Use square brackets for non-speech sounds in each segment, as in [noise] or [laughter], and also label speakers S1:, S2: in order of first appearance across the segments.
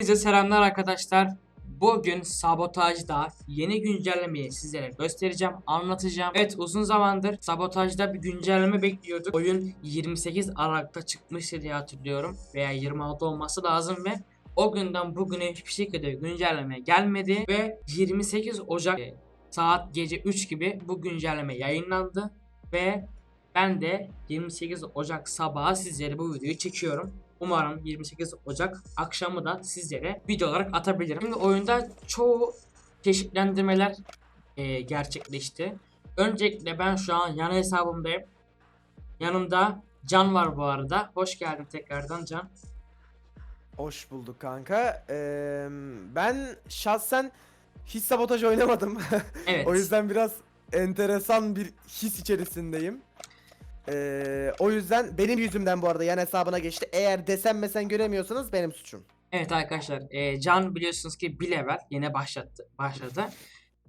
S1: Size selamlar arkadaşlar. Bugün sabotajda yeni güncellemeyi sizlere göstereceğim, anlatacağım. Evet uzun zamandır sabotajda bir güncelleme bekliyorduk. Oyun 28 Aralık'ta çıkmıştı diye hatırlıyorum. Veya 26 olması lazım ve o günden bugüne hiçbir şekilde güncelleme gelmedi. Ve 28 Ocak e, saat gece 3 gibi bu güncelleme yayınlandı. Ve ben de 28 Ocak sabahı sizlere bu videoyu çekiyorum. Umarım 28 Ocak akşamı da sizlere video olarak atabilirim. Şimdi oyunda çoğu çeşitlendirmeler e, gerçekleşti. Öncelikle ben şu an yan hesabımdayım. Yanımda Can var bu arada. Hoş geldin tekrardan Can.
S2: Hoş bulduk kanka. Ee, ben şahsen hiç sabotaj oynamadım. [laughs]
S1: Evet.
S2: o yüzden biraz enteresan bir his içerisindeyim. Ee, o yüzden benim yüzümden bu arada yan hesabına geçti. Eğer desem mesen göremiyorsanız benim suçum.
S1: Evet arkadaşlar e, Can biliyorsunuz ki bir level yine başlattı, başladı.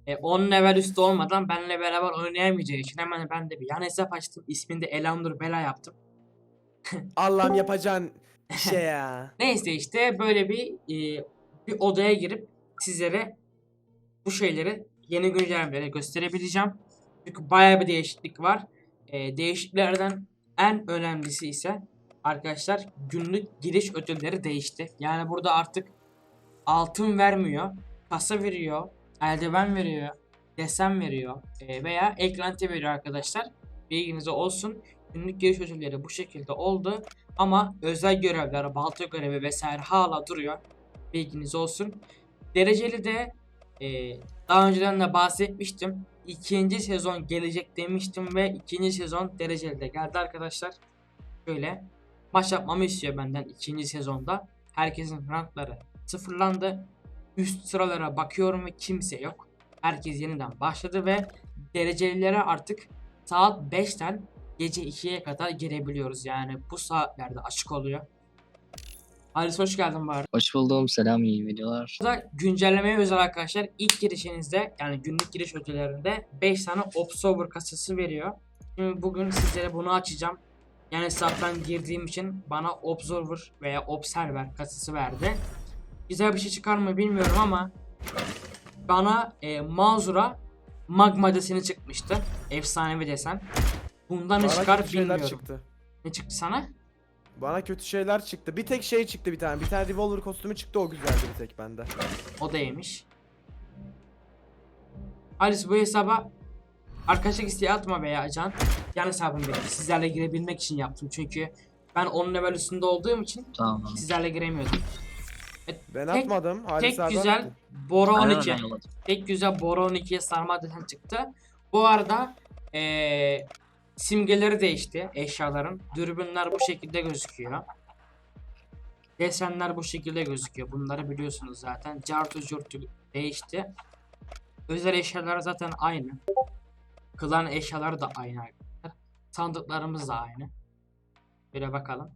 S1: E, 10 level üstü olmadan benle beraber oynayamayacağı için hemen ben de bir yan hesap açtım. İsmini de Elandur Bela yaptım. [laughs]
S2: Allah'ım yapacağın şey ya. [laughs]
S1: Neyse işte böyle bir e, bir odaya girip sizlere bu şeyleri yeni güncellemeleri gösterebileceğim. Çünkü bayağı bir değişiklik var. E, değişikliklerden en önemlisi ise arkadaşlar günlük giriş ödülleri değişti. Yani burada artık altın vermiyor, kasa veriyor, eldiven veriyor, desen veriyor e, veya eklenti veriyor arkadaşlar. Bilginize olsun. Günlük giriş ödülleri bu şekilde oldu. Ama özel görevler, balta görevi vesaire hala duruyor. Bilginiz olsun. Dereceli de e, daha önceden de bahsetmiştim. İkinci sezon gelecek demiştim ve ikinci sezon dereceli de geldi arkadaşlar. Şöyle maç yapmamı istiyor benden ikinci sezonda. Herkesin rankları sıfırlandı. Üst sıralara bakıyorum ve kimse yok. Herkes yeniden başladı ve derecelilere artık saat 5'ten gece 2'ye kadar girebiliyoruz. Yani bu saatlerde açık oluyor. Halis hoş geldin bari.
S3: Hoş buldum. Selam iyi videolar.
S1: Burada güncellemeye özel arkadaşlar ilk girişinizde yani günlük giriş ödüllerinde 5 tane Observer kasası veriyor. Şimdi bugün sizlere bunu açacağım. Yani hesaptan girdiğim için bana Observer veya Observer kasası verdi. Güzel bir şey çıkar mı bilmiyorum ama bana e, Mazura Magma deseni çıkmıştı. Efsanevi desen. Bundan ne çıkar bilmiyorum.
S2: çıktı.
S1: Ne çıktı sana?
S2: Bana kötü şeyler çıktı. Bir tek şey çıktı bir tane. Bir tane revolver kostümü çıktı o güzeldi bir tek bende.
S1: O da yemiş. Alice bu hesaba arkadaşlık isteği atma veya Can. Yan hesabım benim. Sizlerle girebilmek için yaptım. Çünkü ben 10 level üstünde olduğum için
S3: Tamam.
S1: sizlerle giremiyordum.
S2: Ben
S1: Tek-
S2: atmadım. Halis
S1: Tek
S2: abi
S1: güzel
S2: attı.
S1: Bora
S3: Aynen
S1: 12.
S3: ben yolladım.
S1: Tek güzel Bora 12'ye sarma desen çıktı. Bu arada eee simgeleri değişti eşyaların. Dürbünler bu şekilde gözüküyor. Desenler bu şekilde gözüküyor. Bunları biliyorsunuz zaten. Cartu curtu değişti. Özel eşyalar zaten aynı. Klan eşyaları da aynı. Sandıklarımız da aynı. Böyle bakalım.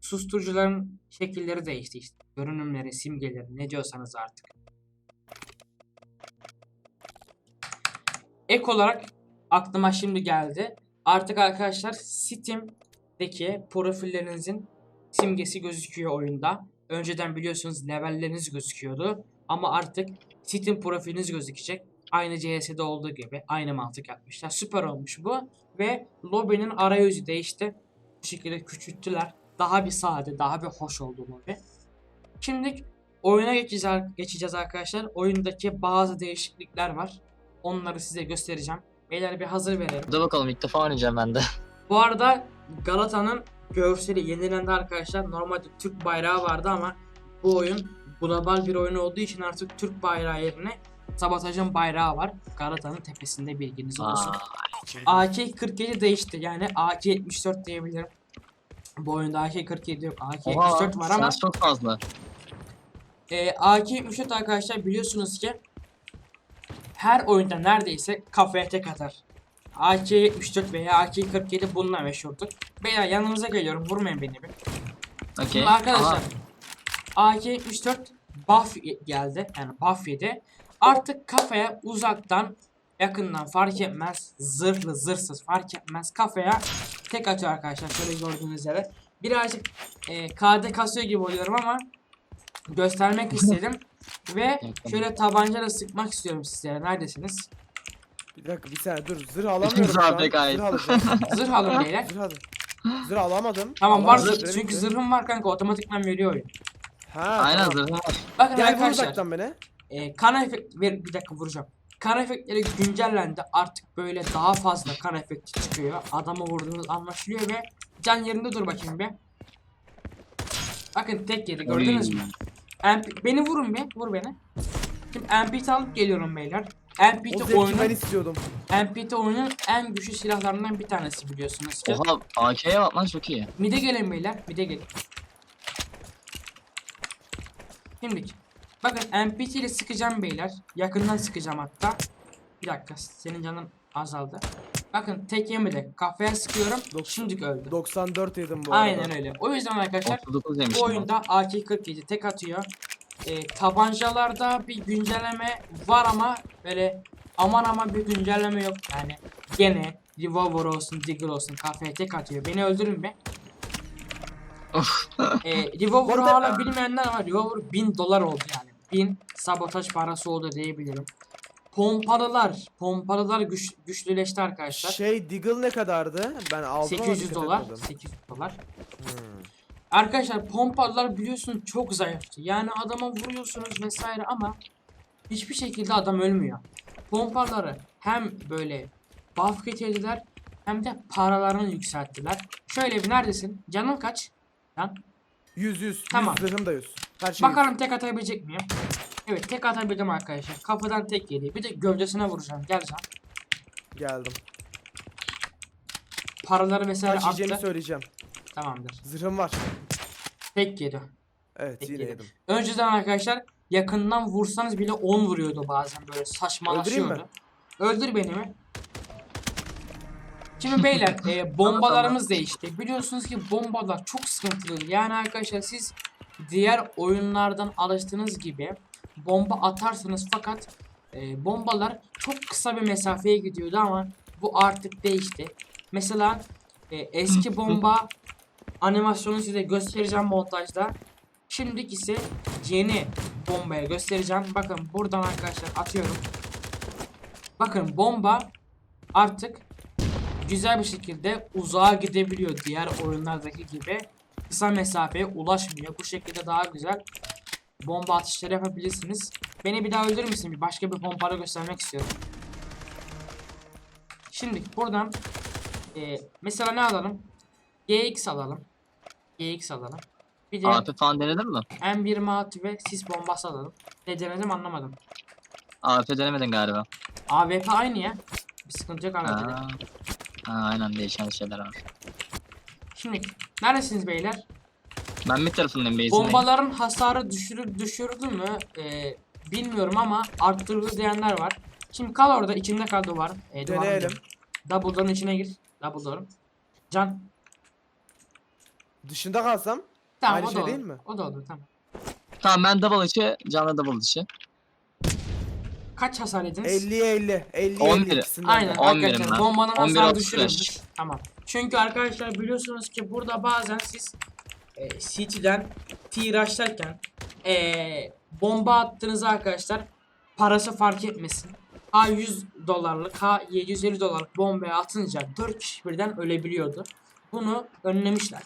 S1: Susturucuların şekilleri değişti işte. Görünümleri, simgeleri ne diyorsanız artık. Ek olarak aklıma şimdi geldi. Artık arkadaşlar Steam'deki profillerinizin simgesi gözüküyor oyunda. Önceden biliyorsunuz levelleriniz gözüküyordu. Ama artık Steam profiliniz gözükecek. Aynı CS'de olduğu gibi aynı mantık yapmışlar. Süper olmuş bu. Ve lobinin arayüzü değişti. Bu şekilde küçülttüler. Daha bir sade, daha bir hoş oldu lobi. Şimdi oyuna geçeceğiz, geçeceğiz arkadaşlar. Oyundaki bazı değişiklikler var. Onları size göstereceğim. Beyler bir hazır verelim.
S3: Dur bakalım ilk defa oynayacağım ben de.
S1: Bu arada Galata'nın görseli yenilendi arkadaşlar. Normalde Türk bayrağı vardı ama bu oyun global bir oyun olduğu için artık Türk bayrağı yerine Sabotaj'ın bayrağı var. Galata'nın tepesinde bilginiz olsun.
S3: Aa,
S1: AK-47 değişti. Yani AK-74 diyebilirim. Bu oyunda AK-47 yok.
S3: oha,
S1: AK-74 var ama
S3: şans çok fazla.
S1: e, AK-74 arkadaşlar biliyorsunuz ki her oyunda neredeyse kafaya tek atar. AK-74 veya AK-47 bununla meşhurdur. Beyler yanınıza geliyorum vurmayın beni bir.
S3: Okey.
S1: Şimdi arkadaşlar
S3: Aha,
S1: AK-74 buff geldi. Yani buff yedi. Artık kafaya uzaktan yakından fark etmez. Zırhlı zırhsız fark etmez. Kafaya tek atıyor arkadaşlar. Şöyle gördüğünüz üzere. Birazcık e, KD kasıyor gibi oluyorum ama göstermek [laughs] istedim. Ve şöyle tabancayla sıkmak istiyorum sizlere. Neredesiniz?
S2: Bir dakika bir saniye dur zırh [laughs] alamıyorum şu
S3: Zırh abi gayet.
S2: Zırh alacağım.
S1: Zırh alın beyler.
S2: zırh aldım. Zırh alamadım.
S1: Tamam var zırh, çünkü zırhım var kanka otomatikman veriyor oyun.
S2: Ha,
S3: Aynen
S2: tamam.
S3: zırhım var.
S1: Bakın
S2: Gel
S1: arkadaşlar
S2: beni.
S1: e, kan efekt ver bir dakika vuracağım. Kan efektleri güncellendi. Artık böyle daha fazla kan efekti çıkıyor. Adamı vurduğunuz anlaşılıyor ve can yerinde dur bakayım bir. Bakın tek yedi gördünüz mü? MP, beni vurun bir, vur beni. Şimdi MPT alıp geliyorum beyler. MPT
S2: zevki ben istiyordum.
S1: MPT oyunun en güçlü silahlarından bir tanesi biliyorsunuz ki.
S3: Oha AK'ye bak lan çok iyi.
S1: Mide gelin beyler, mide gelin. Şimdi bakın MPT ile sıkacağım beyler. Yakından sıkacağım hatta. Bir dakika senin canın azaldı. Bakın tek yemedi. Kafaya sıkıyorum.
S2: Dok-
S1: Şimdilik öldü.
S2: 94 yedim bu arada.
S1: Aynen öyle. O yüzden arkadaşlar
S3: 39 yemiş.
S1: bu oyunda AK-47 tek atıyor. Ee, tabancalarda bir güncelleme var ama böyle aman aman bir güncelleme yok. Yani gene revolver olsun, digger olsun kafaya tek atıyor. Beni öldürün be.
S3: Of.
S1: ee, revolver hala bilmeyenler var. Revolver 1000 dolar oldu yani. 1000 sabotaj parası oldu diyebilirim. Pompalılar, pompalılar güç, güçlüleşti arkadaşlar.
S2: Şey Deagle ne kadardı? Ben aldım ama
S1: 800
S2: dikkat
S1: dolar,
S2: etmedim.
S1: 800 dolar.
S2: Hmm.
S1: Arkadaşlar pompalılar biliyorsun çok zayıftı. Yani adama vuruyorsunuz vesaire ama hiçbir şekilde adam ölmüyor. Pompaları hem böyle buff getirdiler hem de paralarını yükselttiler. Şöyle bir neredesin? Canın kaç? Lan.
S2: 100 100.
S1: Tamam.
S2: 100 zırhım da 100. Her şey
S1: Bakalım tek atabilecek miyim? Evet tek atabildim arkadaşlar. Kapıdan tek yedi. Bir de gövdesine vuracağım. Gel.
S2: 100. Geldim.
S1: Paraları vesaire
S2: Kaç yiyeceğimi
S1: arttı.
S2: söyleyeceğim.
S1: Tamamdır.
S2: Zırhım var.
S1: Tek yedi.
S2: Evet
S1: Peki.
S2: yine yedim.
S1: Önceden arkadaşlar yakından vursanız bile 10 vuruyordu bazen böyle saçmalaşıyordu.
S2: Öldüreyim
S1: Öldür beni mi? Şimdi beyler [laughs] e, bombalarımız değişti. Biliyorsunuz ki bombalar çok sıkıntılı. Yani arkadaşlar siz diğer oyunlardan alıştığınız gibi bomba atarsınız fakat e, bombalar çok kısa bir mesafeye gidiyordu ama bu artık değişti. Mesela e, eski [laughs] bomba animasyonu size göstereceğim montajda. Şimdiki ise yeni bombaya göstereceğim. Bakın buradan arkadaşlar atıyorum. Bakın bomba artık güzel bir şekilde uzağa gidebiliyor diğer oyunlardaki gibi. Kısa mesafeye ulaşmıyor. Bu şekilde daha güzel bomba atışları yapabilirsiniz. Beni bir daha öldürür müsün? Bir başka bir pompalı göstermek istiyorum. Şimdi buradan e, mesela ne alalım? GX alalım. GX alalım. Bir de
S3: AP falan denedin mi?
S1: M1 mat ve sis bombası alalım. Ne denedim anlamadım.
S3: AP denemedin galiba.
S1: AWP aynı ya. Bir sıkıntı yok AWP'de.
S3: Ha aynen değişen şeyler var.
S1: Şimdi neredesiniz beyler?
S3: Ben mid tarafındayım base'indeyim.
S1: Bombaların hasarı düşürür düşürdü mü? Ee, bilmiyorum ama arttırıldı diyenler var. Şimdi kal orada içinde kal duvar. Ee, duvarın
S2: Deneyelim.
S1: içinde. Double door'un içine gir. Double door'un. Can.
S2: Dışında kalsam
S1: Tamam
S2: Aynı
S1: o da
S2: şey
S1: olur.
S2: değil mi?
S1: O da olur tamam.
S3: Tamam ben double içi, canlı double içi.
S1: Kaç hasar yediniz?
S2: 50'ye 50. 50'ye
S3: 11.
S2: 50 ikisinden
S1: Aynen
S2: de.
S3: 11'im
S1: arkadaşlar
S3: ben.
S1: bombanın
S3: 11,
S1: hasarı
S3: 35.
S1: düşürülmüş. Tamam. Çünkü arkadaşlar biliyorsunuz ki burada bazen siz e, City'den tiraçlarken e, bomba attığınızda arkadaşlar parası fark etmesin. Ha 100 dolarlık ha 750 dolarlık bombaya atınca 4 kişi birden ölebiliyordu. Bunu önlemişler.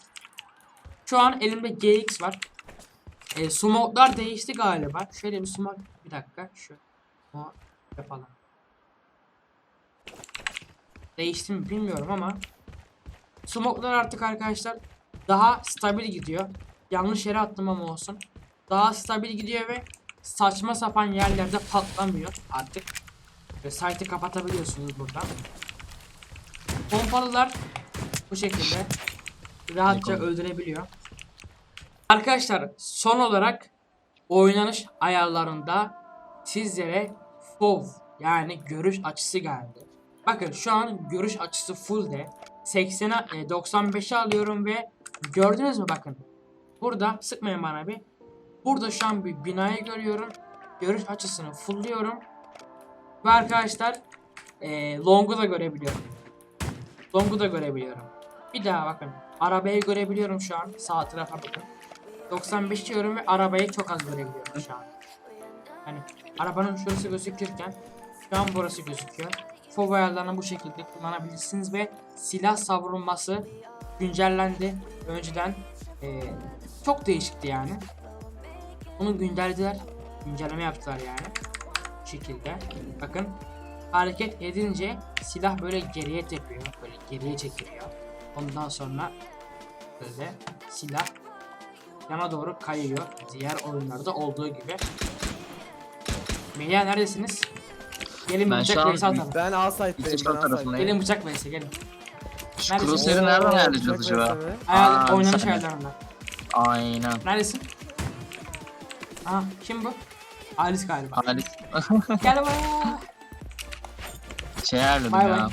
S1: Şu an elimde GX var. E, smoke'lar değişti galiba. Şöyle bir smoke bir dakika şu smoke yapalım. Değişti mi bilmiyorum ama Smoke'lar artık arkadaşlar daha stabil gidiyor. Yanlış yere attım ama olsun. Daha stabil gidiyor ve saçma sapan yerlerde patlamıyor artık. Ve site'i kapatabiliyorsunuz buradan. Pompalılar bu şekilde rahatça öldürebiliyor. Arkadaşlar son olarak oynanış ayarlarında sizlere FOV yani görüş açısı geldi. Bakın şu an görüş açısı full de 80'e e, 95'e alıyorum ve gördünüz mü bakın. Burada sıkmayın bana bir. Burada şu an bir binayı görüyorum. Görüş açısını fullliyorum. Ve arkadaşlar e, long'u da görebiliyorum. Long'u da görebiliyorum. Bir daha bakın. Arabayı görebiliyorum şu an. Sağ tarafa bakın. 95 diyorum ve arabayı çok az görebiliyorum şu an. Hani arabanın şurası gözükürken şu an burası gözüküyor. FOV ayarlarını bu şekilde kullanabilirsiniz ve silah savrulması güncellendi. Önceden eee, çok değişikti yani. Bunu güncellediler. Güncelleme yaptılar yani. Bu şekilde. Bakın hareket edince silah böyle geriye tepiyor. Böyle geriye çekiliyor. Ondan sonra böyle silah yana doğru kayıyor. Diğer oyunlarda olduğu gibi. Melih neredesiniz? Gelin
S3: Ben
S1: bıçak vs atalım.
S2: Ben A site'deyim.
S1: Gelin bıçak vs gelin.
S3: Şu
S1: Neredesin?
S3: crosshair'ı nereden
S2: Oo,
S3: ayarlayacağız acaba?
S2: versene.
S1: Ayar,
S3: Aa, bir
S1: oynanış
S3: saniye.
S1: ayarlarında.
S3: Aynen.
S1: Neredesin? Aa kim bu? Alice galiba.
S3: Halit. [laughs]
S1: Gel buraya.
S3: Şey ayarladım
S1: Bay
S3: ya.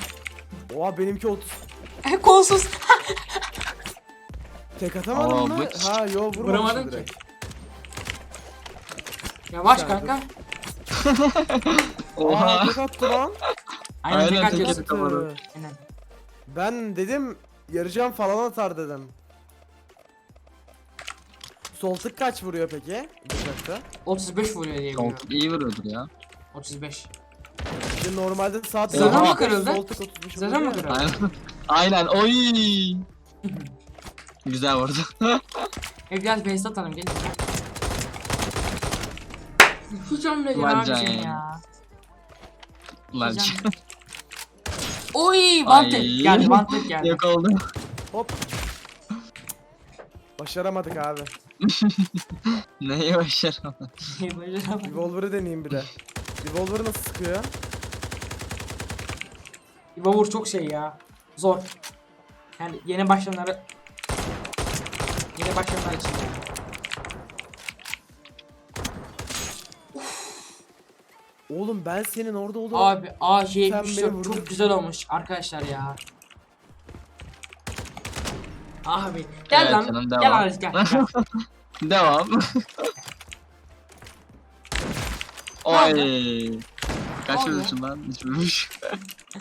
S2: Oha benimki 30.
S1: Kolsuz. [laughs]
S2: Tek atamadın
S3: Aa,
S2: mı?
S3: bıç.
S2: Ha yo vurmamışım
S1: Vuramadın ki. Yavaş
S2: Sen
S1: kanka. [laughs]
S2: Aa
S3: Oha.
S2: tek attı lan.
S1: Aynen,
S3: Aynen,
S1: tek
S3: tek
S1: atıyorsun.
S3: attı.
S1: Aynen.
S2: Ben dedim yarıcan falan atar dedim. Sol tık kaç vuruyor peki? Bıçakta.
S1: 35 vuruyor diye biliyorum.
S3: Çok iyi vuruyordur ya.
S1: 35.
S2: Bir de normalde sağ tık
S3: mı
S2: 35,
S1: kırıldı?
S2: Sol tık 35
S1: Zırhı
S2: vuruyor
S1: mı
S2: ya.
S1: kırıldı?
S3: Aynen. Aynen. Oy. [laughs] Güzel vurdu. [laughs]
S1: E gel face atalım gelin. Hiç ölmedin
S3: Ulan
S1: abi
S3: can
S1: sen
S3: ya.
S1: ya.
S3: Lan.
S1: Oy one tap geldi one tap geldi.
S3: Yok oldu.
S2: Hop. Başaramadık abi. [laughs]
S3: Neyi başaramadım?
S2: Revolver'ı deneyeyim bir de. Revolver nasıl sıkıyor?
S1: Vur çok şey ya. Zor. Yani yeni başlayanları yeni başlayanlar için yani.
S2: Oğlum ben senin orada olduğunu...
S1: Abi
S2: Sen beni
S1: AJ74
S2: vurdun.
S1: çok güzel olmuş arkadaşlar ya. Abi gel
S3: Evet
S1: lan.
S3: canım,
S1: gel
S3: devam.
S1: Aris gel. gel. [laughs]
S3: Devam. Oy. Kaç
S1: oldu?
S3: vurmuşum lan? Hiç vurmuş.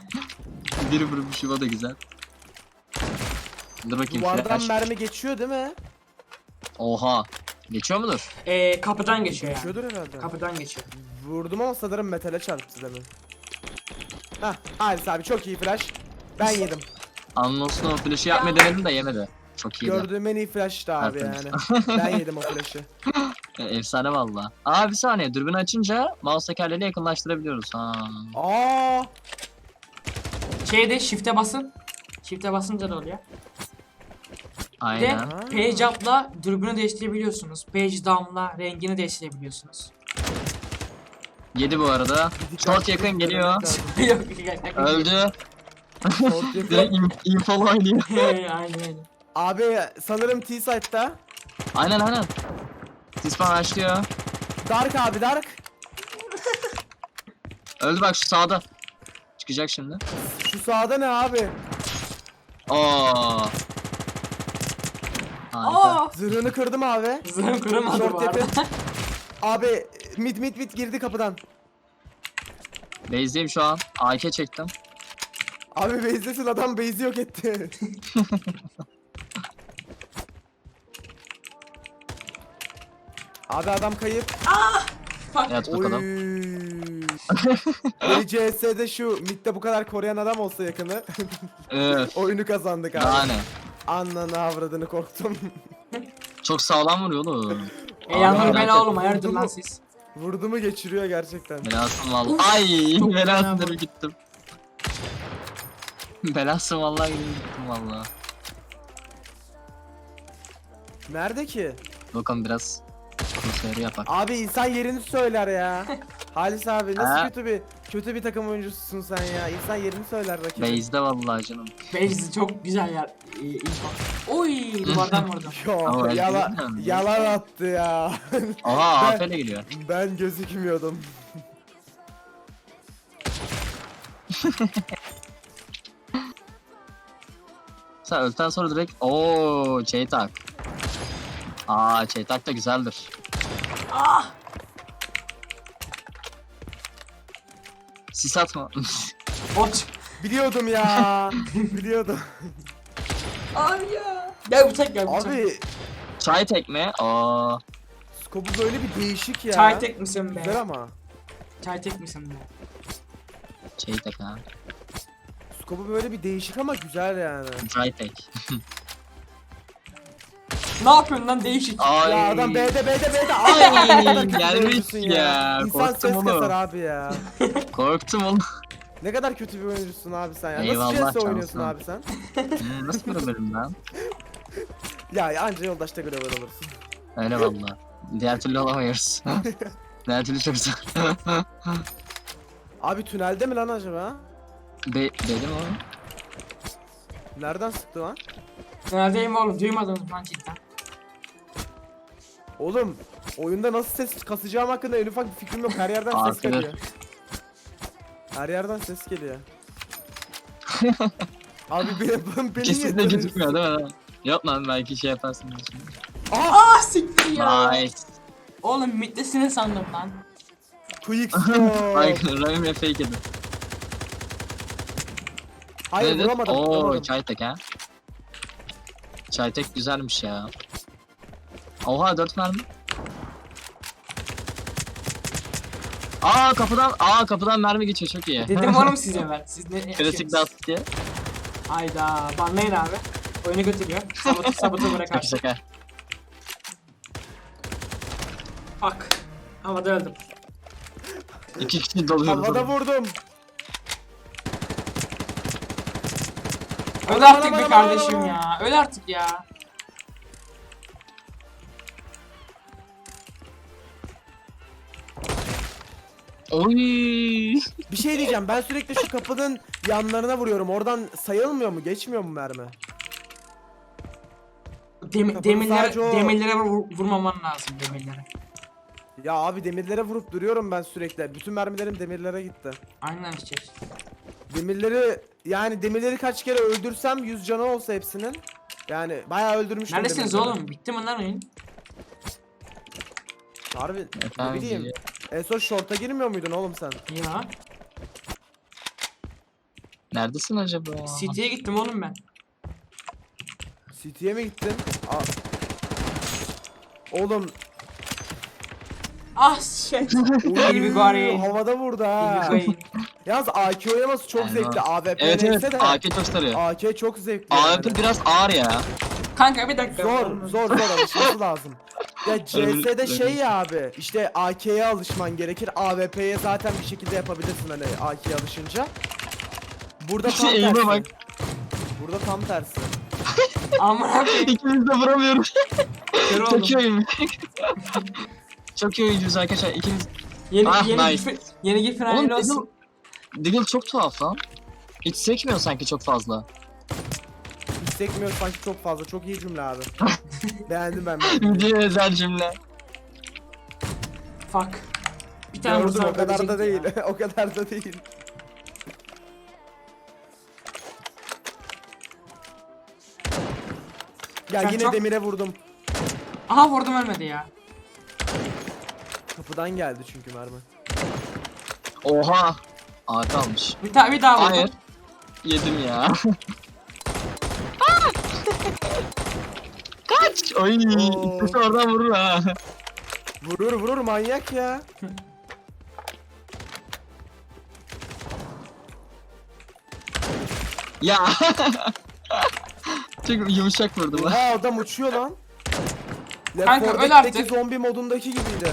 S3: [laughs] Biri vurmuşum o da güzel. Dur bakayım
S2: Duvardan
S3: flash.
S2: mermi geçiyor değil mi?
S3: Oha. Geçiyor mudur?
S1: Ee, kapıdan geçiyor yani.
S2: Geçiyordur herhalde.
S1: Kapıdan geçiyor.
S2: Vurdum ama sanırım metale çarptı demin. Hah Halis abi çok iyi flash. Ben yedim.
S3: Anlos'un o flash'ı yapmayı denedim de yemedi. Çok iyiydi.
S2: Gördüğüm en iyi flash'tı abi yani.
S3: Tertemiz.
S2: ben yedim o flash'ı. [laughs]
S3: E, efsane valla. Aa bir saniye dürbün açınca mouse tekerleğiyle yakınlaştırabiliyoruz. Ha.
S2: Aa,
S1: Şeyde shift'e basın. Shift'e basınca da oluyor.
S3: Aynen.
S1: page up'la dürbünü değiştirebiliyorsunuz. Page down'la rengini değiştirebiliyorsunuz.
S3: Yedi bu arada. Short yakın geliyor. [laughs]
S1: Yok.
S3: Öldü.
S2: Short [laughs] yakın.
S3: Direkt in- infolu oynuyor. [laughs]
S1: Aynen.
S2: Abi sanırım T-Side'da.
S3: Aynen aynen. Tispan başlıyor.
S2: Dark abi Dark.
S3: Öldü bak şu sağda. Çıkacak şimdi.
S2: Şu sağda ne abi?
S3: Oo. Harika.
S1: Aa!
S2: Zırhını kırdım abi.
S1: Zırhım kırılmadı
S2: Short
S1: bu arada.
S2: Abi mid mid mid girdi kapıdan.
S3: Base'deyim şu an. AK çektim.
S2: Abi base'desin adam base'i yok etti. [laughs] abi adam kayıp.
S3: Yat
S2: Oy.
S3: bakalım.
S2: Beni CS'de şu midde bu kadar koruyan adam olsa yakını.
S3: Öf. [laughs]
S2: Oyunu kazandık abi.
S3: Ne?
S2: Ananı avradını korktum. [laughs]
S3: Çok sağlam vuruyor oğlum.
S1: E
S3: merak
S1: bela oğlum hayırdır lan
S2: Vurdu mu?
S1: siz.
S2: Vurdu mu geçiriyor gerçekten.
S3: Belasın valla.
S1: Uf,
S3: Ay
S1: çok
S3: belasın
S1: fena
S3: dedim gittim. [laughs] Belasın vallahi gittim gittim valla.
S2: Nerede ki?
S3: Bakalım biraz crosshair'ı yapak.
S2: Abi insan yerini söyler ya. [laughs] Halis abi nasıl
S3: Ha?
S2: kötü bir kötü bir takım oyuncususun sen ya. İnsan yerini söyler rakibin.
S3: Base'de vallahi canım.
S1: Beyzi çok güzel yer. Ee, info. Oy duvardan vurdum. [laughs]
S2: Yo,
S3: Ama
S2: yala, yalan attı ya. [laughs]
S3: Oha
S2: Ben-
S3: AF ile geliyor.
S2: ben gözükmüyordum. [laughs]
S3: Sen öldükten sonra direkt ooo Çeytak. Aa Çeytak da güzeldir.
S1: Ah!
S3: Sis atma. [laughs]
S1: Bot.
S2: Biliyordum ya. [laughs] Biliyordum.
S1: Abi ya. Gel bıçak gel bıçak.
S2: Abi
S3: Çay tekme. Aa.
S2: Skobu böyle bir değişik ya.
S1: Çay tek misin be?
S2: Güzel ama.
S1: Çay tek misin be?
S3: Çay tek ha.
S2: Skobu böyle bir değişik ama güzel yani.
S3: Çay tek. [laughs]
S1: Ne yapıyorsun lan değişik?
S3: Ay.
S2: Ya adam B'de B'de B'de.
S3: Ay, gelmiş
S2: oyuncusun
S3: ya.
S2: İnsan
S3: Korktum
S2: ses
S3: oğlum.
S2: kasar abi ya. [laughs]
S3: Korktum oğlum.
S2: Ne kadar kötü bir oyuncusun abi sen ya.
S3: Eyvallah,
S2: Nasıl CS oynuyorsun abi sen?
S3: Hmm, Nasıl vurabilirim lan? [laughs]
S2: Ya ya anca yoldaşta görev olursun.
S3: Öyle valla. Diğer türlü olamıyoruz. [laughs] Diğer türlü çok zor.
S2: Abi tünelde mi lan acaba?
S3: Be dedim oğlum.
S2: Nereden sıktı lan?
S1: Neredeyim oğlum? Duymadınız lan cidden.
S2: Oğlum oyunda nasıl ses kasacağım hakkında en ufak bir fikrim yok. Her yerden ses geliyor. Her yerden ses geliyor. [laughs] Abi beni, beni
S3: Kesinlikle
S2: niye
S3: gözükmüyor değil mi? lan? Yok lan belki şey yaparsın diye şimdi.
S2: Aa!
S1: Ah siktir ya.
S3: Nice.
S1: Oğlum mitlesini sandım lan.
S2: Quick
S3: Ay
S2: scope.
S3: Rami ve fake edin.
S2: Hayır
S3: Nedir?
S2: vuramadım.
S3: Oo
S2: vuramadım.
S3: çay tek ha. Çay tek güzelmiş ya. Oha 4 mermi. Aa kapıdan aa kapıdan mermi geçiyor çok iyi.
S1: Dedim oğlum size ben. Siz ne [laughs]
S3: Klasik dust diye.
S1: Hayda. Banlayın abi. Oyunu götürüyor. Sabotu [laughs] sabotu bırak
S3: Şaka
S1: artık.
S3: şaka.
S1: Fuck. Havada öldüm.
S3: İki kişi doluyoruz.
S2: Havada vurdum.
S1: Öl artık be kardeşim ya. Öl artık ya.
S3: Oy.
S2: Bir şey diyeceğim. Ben sürekli şu kapının yanlarına vuruyorum. Oradan sayılmıyor mu? Geçmiyor mu mermi?
S1: Dem
S2: Kapının
S1: demirlere,
S2: sadece o-
S1: demirlere vur- vurmaman lazım demirlere.
S2: Ya abi demirlere vurup duruyorum ben sürekli. Bütün mermilerim demirlere gitti.
S1: Aynen işte.
S2: Demirleri yani demirleri kaç kere öldürsem 100 canı olsa hepsinin. Yani bayağı öldürmüştüm
S1: Neredesiniz
S2: demirleri.
S1: oğlum? Bitti mi lan oyun?
S2: Harbi ne
S3: Efendim,
S2: bileyim.
S3: geliyor.
S2: En son short'a girmiyor muydun oğlum sen?
S1: Ya.
S3: Neredesin acaba?
S1: City'ye gittim oğlum ben.
S2: City'ye mi gittin? Aa. Oğlum
S1: Ah shit. İyi bir
S2: uy,
S1: bari.
S2: havada vurdu ha. Yalnız AK oynaması çok
S3: Aynen.
S2: zevkli. AWP
S3: Evet evet
S2: neyse de
S3: AK çok sarıyor.
S2: AK çok zevkli.
S3: AWP
S2: yani.
S3: biraz ağır ya.
S1: Kanka bir dakika.
S2: Zor zor zor alışması lazım. Ya CS'de şey ya abi işte AK'ye alışman gerekir. AWP'ye zaten bir şekilde yapabilirsin hani AK'ye alışınca. Burada tam
S3: Eğime
S2: tersi.
S3: bak.
S2: Burada tam tersi. [laughs]
S1: Aman abi.
S3: İkimiz de vuramıyoruz.
S1: Kör oldum.
S3: çok iyi oyun. çok iyi oyuncuyuz arkadaşlar. İkimiz...
S1: Yeni,
S3: Ah,
S1: yeni,
S3: nice.
S1: gif, yeni gif
S3: Oğlum Diggle,
S1: olsun.
S3: Diggle çok tuhaf lan. Hiç sekmiyor sanki çok fazla.
S2: Sekmiyor sanki çok fazla. Çok iyi cümle abi. [laughs] Beğendim ben.
S3: Video [laughs] özel cümle.
S1: Fuck. Bir tane
S2: Gördüm o kadar da değil. [laughs] o kadar da değil. Ya
S1: Sen
S2: yine
S1: çok-
S2: demire vurdum.
S1: Aha vurdum ölmedi ya.
S2: Kapıdan geldi çünkü mermi.
S3: Oha. Ağır kalmış.
S1: Bir, daha bir daha vurdum.
S3: Hayır. Yedim ya. Oy.
S2: Oo.
S3: İkisi oradan vurur ha.
S2: Vurur vurur manyak ya.
S3: Ya. [laughs] Çok yumuşak vurdum lan.
S2: Oha adam uçuyor lan. Left
S1: Kanka,
S2: 4
S1: öl
S2: Dead'deki
S1: artık.
S2: zombi modundaki gibiydi.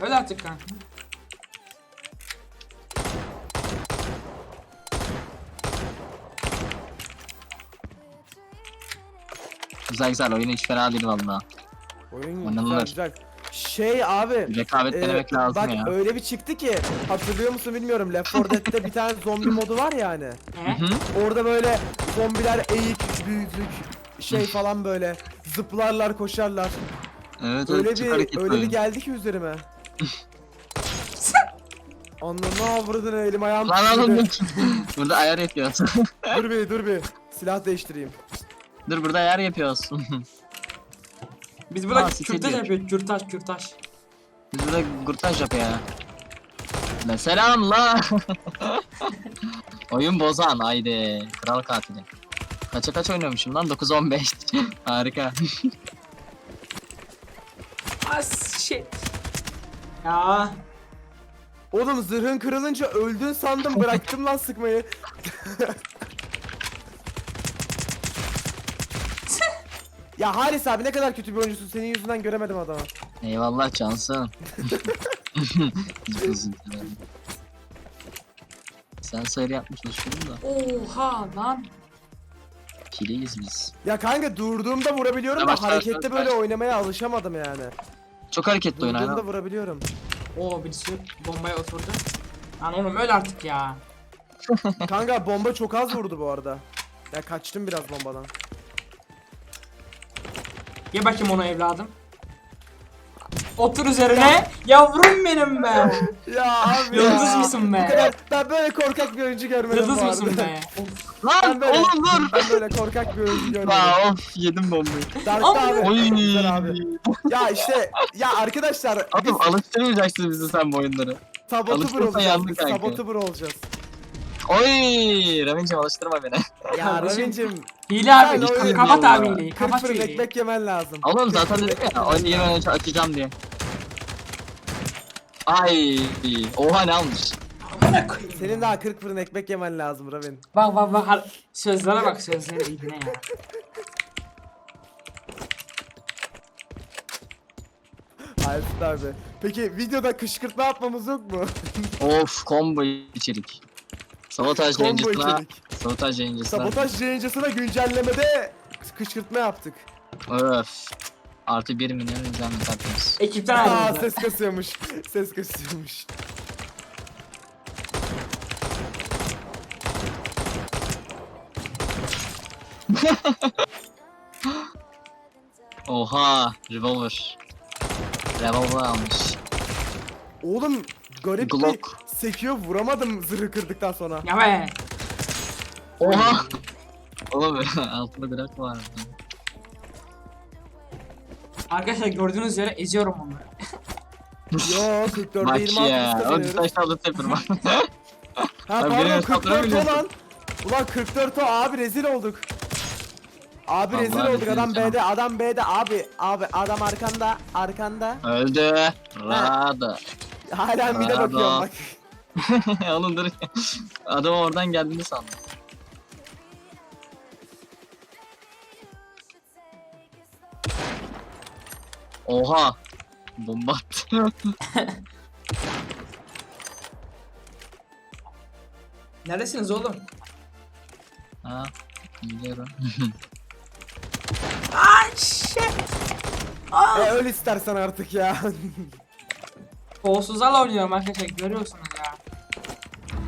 S1: Öl artık kanka.
S3: Güzel güzel oyun hiç fena değil valla.
S2: Oyun güzel
S3: Oynanılır.
S2: güzel. Şey abi.
S3: Rekabet
S2: e,
S3: denemek lazım
S2: bak
S3: ya.
S2: öyle bir çıktı ki hatırlıyor musun bilmiyorum Left 4 Dead'de bir tane zombi modu var ya hani.
S1: He?
S3: Hı hı.
S2: Orada böyle zombiler eğik, büyüklük, şey falan böyle zıplarlar, koşarlar.
S3: Evet
S2: Öyle
S3: evet
S2: bir öyle bir geldi ki üzerime. Anlamı avradın elim ayağım
S3: Lan oğlum [laughs] burada ayar yapıyoruz.
S2: Dur bir dur bir. Silah değiştireyim.
S3: Dur burada ayar yapıyoruz. [laughs]
S1: Biz burada
S3: Aa,
S1: kürtaj yapıyoruz. Kürtaj kürtaj.
S3: Biz burada gurtaj yapıyor ya. Lan selam la. [laughs] Oyun bozan haydi. Kral katili. Kaça kaç oynuyormuşum lan? 9-15. [laughs] Harika.
S1: As shit. Ya.
S2: Oğlum zırhın kırılınca öldün sandım bıraktım lan sıkmayı. Ya Halis abi ne kadar kötü bir oyuncusun senin yüzünden göremedim adamı.
S3: Eyvallah dilerim. Sen sayı yapmış oluşturdun da.
S1: Oha lan.
S3: Kiliyiz biz.
S2: Ya kanka durduğumda vurabiliyorum
S3: Yavaş,
S2: da
S3: yavaş,
S2: harekette
S3: yavaş,
S2: böyle
S3: yavaş.
S2: oynamaya alışamadım yani.
S3: Çok hareketli oyun
S2: Durduğumda
S3: aynen.
S2: vurabiliyorum.
S1: Oo birisi bombaya oturdu. Lan oğlum öl artık ya.
S2: Kanka bomba çok az vurdu bu arada. Ya kaçtım biraz bombadan.
S1: Ye bakayım onu evladım. Otur üzerine. Yavrum benim be.
S2: Ya abi
S1: Yıldız
S2: ya.
S1: mısın be?
S2: Bu kadar, ben böyle korkak bir oyuncu görmedim
S1: Yıldız
S2: bu
S1: mısın be? [laughs]
S3: Lan
S2: Ben böyle,
S3: oğlum dur.
S2: ben böyle korkak bir oyuncu görmedim.
S3: Aa, of yedim bombayı.
S2: Dark'ta abi.
S3: Oy.
S2: Güzel abi. Ya işte ya arkadaşlar biz
S3: Adam alıştırmayacaksın bizi sen bu oyunları.
S2: sabotuber
S3: alıştırma
S2: olacağız.
S3: yandı
S2: Biz
S3: kanka.
S2: sabotuber olacağız.
S3: Oy, Ramin'cim alıştırma beni. [laughs]
S2: Ya Ravin'cim
S1: Hile abi.
S2: sen oyunu
S1: Kapat abi hileyi.
S2: 40
S1: Kapat şu
S2: fırın
S1: hileyi.
S2: ekmek yemen lazım.
S3: Oğlum zaten dedim ya oyunu yemeden önce açacağım diye. Ay, oha ne almış?
S1: Amına koyayım.
S2: Senin daha 40 fırın ekmek yemen lazım Ravin.
S1: Bak bak bak. har- Sözlere bak sözlere ibne ya.
S2: Hayır abi. Peki videoda kışkırtma yapmamız yok mu? [laughs]
S3: Of combo içerik. Sabotaj
S2: Combo
S3: yayıncısına,
S2: içerik.
S3: sabotaj yayıncısına.
S2: Sabotaj yayıncısına güncellemede kışkırtma yaptık.
S3: Öf. Artı 1 milyon izlenme takmış.
S1: Ekipten
S2: Aa
S1: ayrıldı.
S2: ses kasıyormuş. Ses kasıyormuş. [laughs]
S3: Oha, revolver. Revolver almış.
S2: Oğlum garip bir
S3: Glock.
S2: Sekiyor vuramadım zırhı kırdıktan sonra.
S1: Ya be.
S3: Oha. Oğlum [laughs] altında Glock var.
S1: Arkadaşlar gördüğünüz üzere eziyorum onları.
S2: Yo 44'te
S3: Bak
S2: 26
S3: ya, o
S2: kazanıyoruz.
S3: taş aldı tepirma.
S2: Ha
S3: Abi
S2: pardon
S3: benim
S2: 44
S3: hesaplarımı
S2: o
S3: biliyorsun.
S2: lan. Ulan 44 o abi rezil olduk. Abi rezil
S3: Vallahi
S2: olduk adam
S3: rezil canım.
S2: B'de adam B'de abi abi adam arkanda arkanda
S3: Öldü. Rada.
S2: hala mide
S3: Bravo.
S2: bakıyorum bak. [laughs]
S3: Oğlum dur. Adam oradan geldiğini sandım. Oha. Bomba attı. [laughs]
S1: Neredesiniz oğlum?
S3: ha. Biliyorum. [laughs]
S1: Ay shit.
S2: E, öl istersen artık ya.
S1: Kolsuzlarla oynuyorum arkadaşlar görüyorsunuz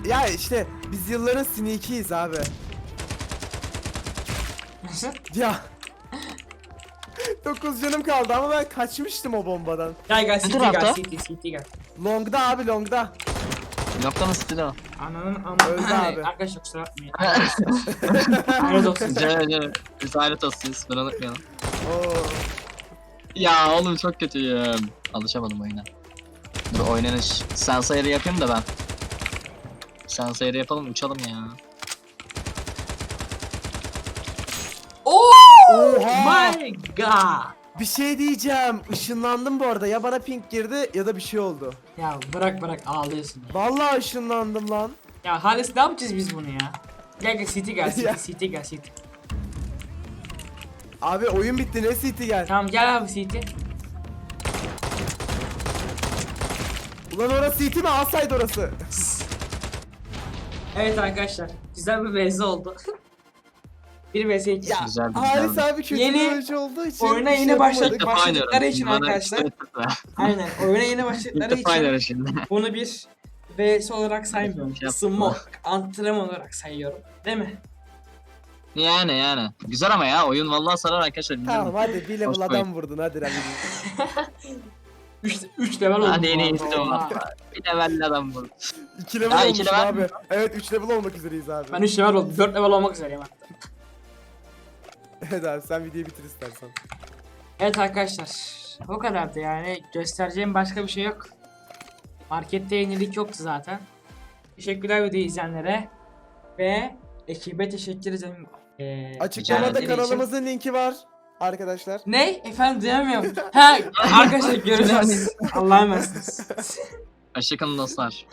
S1: ya.
S2: işte biz yılların sneaky'yiz abi.
S1: Nasıl?
S2: Ya. [laughs] 9 canım kaldı ama ben kaçmıştım o bombadan.
S1: Gel gel CT gel
S3: tarafta?
S1: CT CT gel.
S2: Long'da abi long'da.
S3: Noktanın stili o.
S1: Ananın amı.
S2: Öldü abi.
S1: Arkadaşlar kusura bakmayın. Hayırlı olsun.
S3: Cene cene. Rezalet olsun. Ben unutmayalım.
S2: Oo.
S3: Ya oğlum çok kötüyüm. Alışamadım oyuna. Dur oynanış. Sensayarı yapayım da ben. Sensayarı yapalım uçalım ya.
S1: Oh
S2: Oha!
S1: my god.
S2: Bir şey diyeceğim. Işınlandım bu arada. Ya bana pink girdi ya da bir şey oldu.
S1: Ya bırak bırak ağlıyorsun.
S2: Vallahi ışınlandım lan.
S1: Ya Halis ne yapacağız biz bunu ya? Gel gel CT gel
S2: Ya.
S1: CT CT gel CT.
S2: Abi oyun bitti ne city gel.
S1: Tamam gel abi CT.
S2: Ulan orası city mi? Alsaydı orası. [laughs]
S1: Evet arkadaşlar güzel bir vs oldu. [laughs] bir vs 2.
S2: Ya
S3: Güzel, güzel.
S2: Halis abi kötü
S1: Yeni
S2: bir oyuncu olduğu için
S1: oyuna
S2: bir şey
S1: yeni
S2: yapamadık.
S1: başladık.
S3: İlk defa
S1: başladıkları
S3: oynuyorum.
S1: için
S3: Bana
S1: arkadaşlar. Aynen oyuna yeni
S3: İlk
S1: başladıkları
S3: defa
S1: için
S3: oynuyorum şimdi.
S1: bunu bir vs olarak saymıyorum.
S3: Yapma.
S1: Isınma olarak, antrenman olarak sayıyorum. Değil mi?
S3: Yani yani. Güzel ama ya oyun vallahi sarar arkadaşlar.
S2: Tamam
S3: bilmiyorum.
S2: hadi bir level
S3: Hoş
S2: adam vurdun hadi. [laughs]
S1: 3 3 level oldu.
S3: Hadi
S1: arada.
S3: işte o. Bir levelli adam bu.
S2: 2 level olmuş
S3: iki level
S2: abi.
S3: mi?
S2: Evet 3 level olmak üzereyiz abi.
S1: Ben 3 level oldum. 4 level olmak üzereyim hatta.
S2: Evet abi sen videoyu bitir istersen.
S1: Evet arkadaşlar. O kadardı yani. Göstereceğim başka bir şey yok. Markette yenilik yoktu zaten. Teşekkürler video izleyenlere. Ve ekibe teşekkür ederim. Ee,
S2: Açıklamada
S1: için.
S2: kanalımızın linki var. Arkadaşlar.
S1: Ne? Efendim duyamıyorum. ha arkadaşlar görüşürüz. Allah'a emanetsiniz.
S3: Hoşçakalın dostlar.